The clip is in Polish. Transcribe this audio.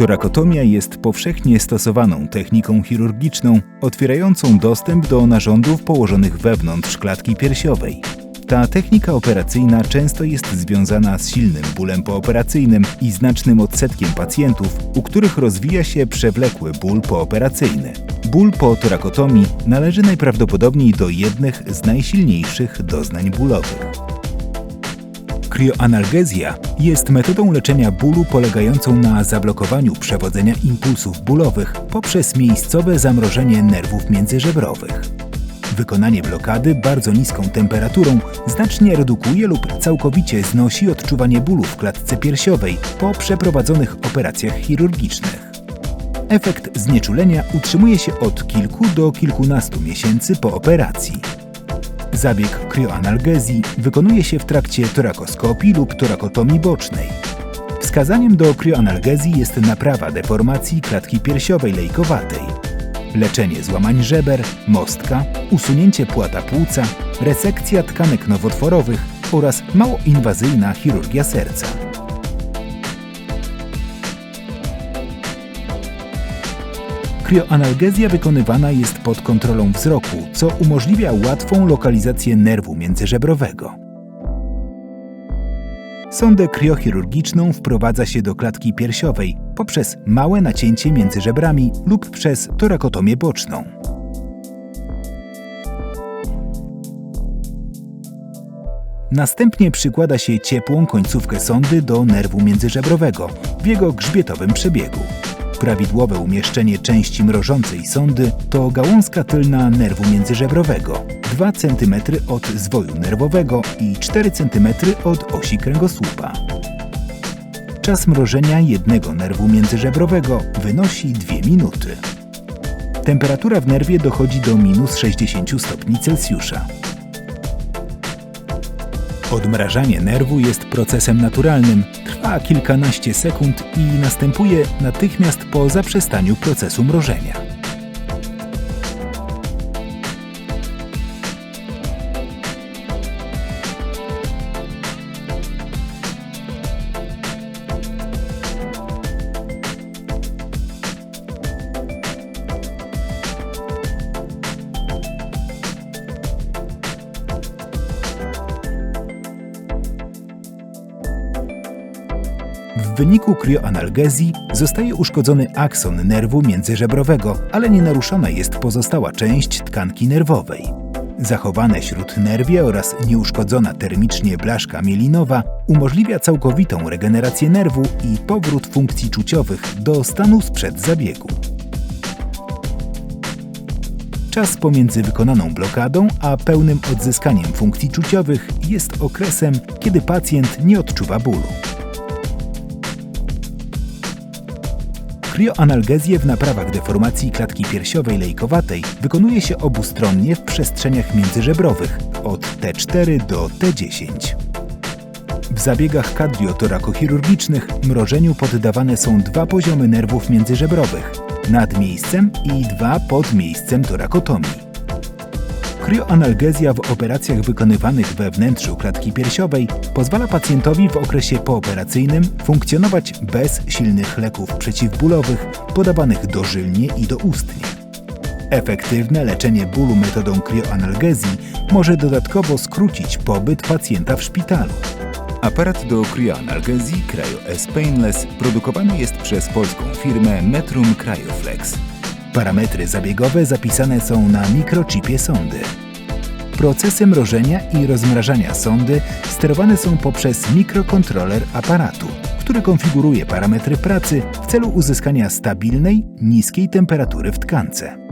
Torakotomia jest powszechnie stosowaną techniką chirurgiczną, otwierającą dostęp do narządów położonych wewnątrz klatki piersiowej. Ta technika operacyjna często jest związana z silnym bólem pooperacyjnym i znacznym odsetkiem pacjentów, u których rozwija się przewlekły ból pooperacyjny. Ból po torakotomii należy najprawdopodobniej do jednych z najsilniejszych doznań bólowych. Krioanalgezja jest metodą leczenia bólu polegającą na zablokowaniu przewodzenia impulsów bólowych poprzez miejscowe zamrożenie nerwów międzyżebrowych. Wykonanie blokady bardzo niską temperaturą znacznie redukuje lub całkowicie znosi odczuwanie bólu w klatce piersiowej po przeprowadzonych operacjach chirurgicznych. Efekt znieczulenia utrzymuje się od kilku do kilkunastu miesięcy po operacji. Zabieg krioanalgezji wykonuje się w trakcie torakoskopii lub torakotomii bocznej. Wskazaniem do krioanalgezji jest naprawa deformacji klatki piersiowej lejkowatej, leczenie złamań żeber, mostka, usunięcie płata płuca, resekcja tkanek nowotworowych oraz mało inwazyjna chirurgia serca. Krioanalgezja wykonywana jest pod kontrolą wzroku, co umożliwia łatwą lokalizację nerwu międzyżebrowego. Sondę kriochirurgiczną wprowadza się do klatki piersiowej poprzez małe nacięcie między żebrami lub przez torakotomię boczną. Następnie przykłada się ciepłą końcówkę sondy do nerwu międzyżebrowego w jego grzbietowym przebiegu. Prawidłowe umieszczenie części mrożącej sondy to gałązka tylna nerwu międzyżebrowego, 2 cm od zwoju nerwowego i 4 cm od osi kręgosłupa. Czas mrożenia jednego nerwu międzyżebrowego wynosi 2 minuty. Temperatura w nerwie dochodzi do minus 60 stopni Celsjusza. Odmrażanie nerwu jest procesem naturalnym, trwa kilkanaście sekund i następuje natychmiast po zaprzestaniu procesu mrożenia. Wyniku krioanalgezji zostaje uszkodzony akson nerwu międzyżebrowego, ale nie naruszona jest pozostała część tkanki nerwowej. Zachowane śródnerwie oraz nieuszkodzona termicznie blaszka mielinowa umożliwia całkowitą regenerację nerwu i powrót funkcji czuciowych do stanu sprzed zabiegu. Czas pomiędzy wykonaną blokadą a pełnym odzyskaniem funkcji czuciowych jest okresem, kiedy pacjent nie odczuwa bólu. Krioanalgezję w naprawach deformacji klatki piersiowej lejkowatej wykonuje się obustronnie w przestrzeniach międzyżebrowych od T4 do T10. W zabiegach kadriotorakochirurgicznych mrożeniu poddawane są dwa poziomy nerwów międzyżebrowych nad miejscem i dwa pod miejscem torakotomii. Krioanalgezja w operacjach wykonywanych we wnętrzu klatki piersiowej pozwala pacjentowi w okresie pooperacyjnym funkcjonować bez silnych leków przeciwbólowych podawanych dożylnie i doustnie. Efektywne leczenie bólu metodą krioanalgezji może dodatkowo skrócić pobyt pacjenta w szpitalu. Aparat do krioanalgezji Cryo S Painless produkowany jest przez polską firmę Metrum Cryoflex. Parametry zabiegowe zapisane są na mikrochipie sondy. Procesy mrożenia i rozmrażania sondy sterowane są poprzez mikrokontroler aparatu, który konfiguruje parametry pracy w celu uzyskania stabilnej, niskiej temperatury w tkance.